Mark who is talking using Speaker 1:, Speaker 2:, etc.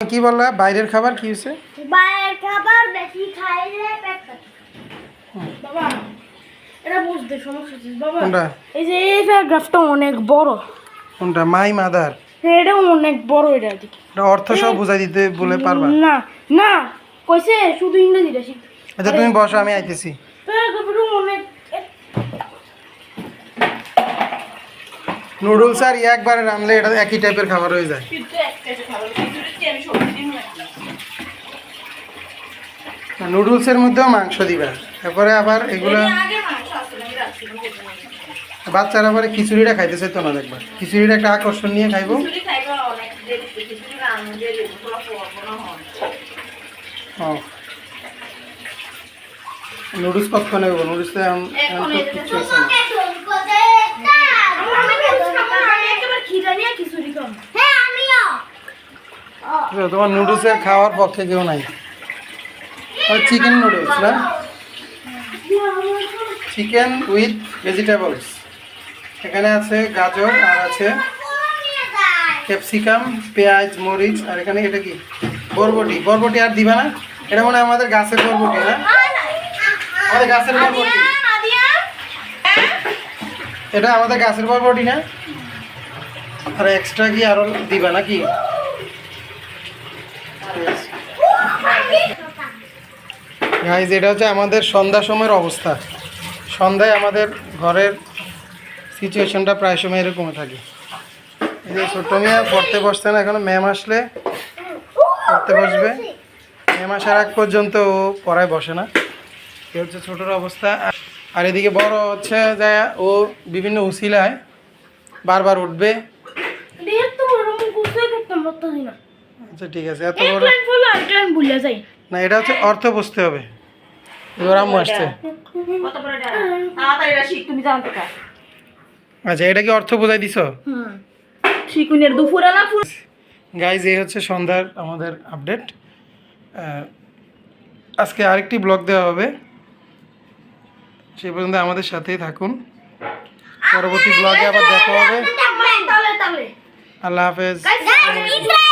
Speaker 1: কি বললা? বাইরের খাবার কি হয়েছে?
Speaker 2: বাইরের খাবার বেশি খাইলে পেট কাটে।
Speaker 3: বাবা এটা বুঝতে সমস্যা হচ্ছে বাবা
Speaker 1: কোনটা?
Speaker 3: এই যে এই প্যারাগ্রাফটা অনেক বড়।
Speaker 1: কোনটা? মাই মাদার
Speaker 3: হ্যাঁ, এটা অনেক বড় এটা
Speaker 1: এটা অর্থ সব বুঝাই দিতে বলে পারবা?
Speaker 3: না না কইছে শুধু ইংরেজিটা শিখ
Speaker 1: আচ্ছা তুমি বসো আমি আইতেছি।
Speaker 3: প্যারাগ্রাফটা অনেক
Speaker 1: নুডলস আর ইয়ে একবারে রানলে এটা একই টাইপের খাবার হয়ে যায়। নুডলসের মধ্যেও মাংস দিবা। তারপরে আবার এগুলো বাচ্চারা আবার খিচুড়িটা খাইতেছে তো না দেখবা। খিচুড়িটা একটা আকর্ষণ নিয়ে খাইবো। নুডলস কতক্ষণ নেব নুডলস তো এখন এখন তো না।
Speaker 2: হ্যাঁ আমিও।
Speaker 1: তোমার নুডলসের খাওয়ার পক্ষে কেউ নাই। চিকেন নুডলস না? চিকেন উইথ ভেজিটেবলস এখানে আছে গাজর আর আছে ক্যাপসিকাম পেঁয়াজ মরিচ আর এখানে এটা কি? বরবটি। বরবটি আর দিবা না? এটা মনে হয় আমাদের গাছের বরবটি না? আমাদের গাছের বরবটি। এটা আমাদের গাছের বরবটি না? আর এক্সট্রা কি আরও দিবা নাকি? গাইজ এটা হচ্ছে আমাদের সন্ধ্যা সময়ের অবস্থা। সন্ধ্যায় আমাদের ঘরের সিচুয়েশনটা প্রায় সময় এরকম থাকে। এই যে ছোট্ট মেয়ে পড়তে বসছে না, এখন ম্যাম আসলে পড়তে বসবে। ম্যাম আসার আগ পর্যন্ত ও পড়ায় বসে না। এ হচ্ছে ছোটোর অবস্থা। আর এদিকে বড় হচ্ছে যা ও বিভিন্ন উসিলায় বারবার উঠবে।
Speaker 3: তো বড় মুখ করতাম পারতাছি না
Speaker 1: আচ্ছা ঠিক আছে এত বড়
Speaker 3: লাইন বলল আরেকটা লাইন ভুলে যাই
Speaker 1: না এটা হচ্ছে অর্থ বুঝতে হবে এবার আম্মু আসছে
Speaker 4: তুমি জানতে কার
Speaker 1: আচ্ছা এটা কি অর্থ বোঝাই দিছ
Speaker 3: হুম
Speaker 4: শিকুনের দুপুরে না পুরো
Speaker 1: গাইজ এই হচ্ছে সন্ধ্যার আমাদের আপডেট আজকে আরেকটি ব্লগ দেওয়া হবে সেই পর্যন্ত আমাদের সাথেই থাকুন পরবর্তী ব্লগে আবার দেখা হবে
Speaker 3: তালে তালে
Speaker 1: আল্লাহ হাফেজ
Speaker 2: Guys,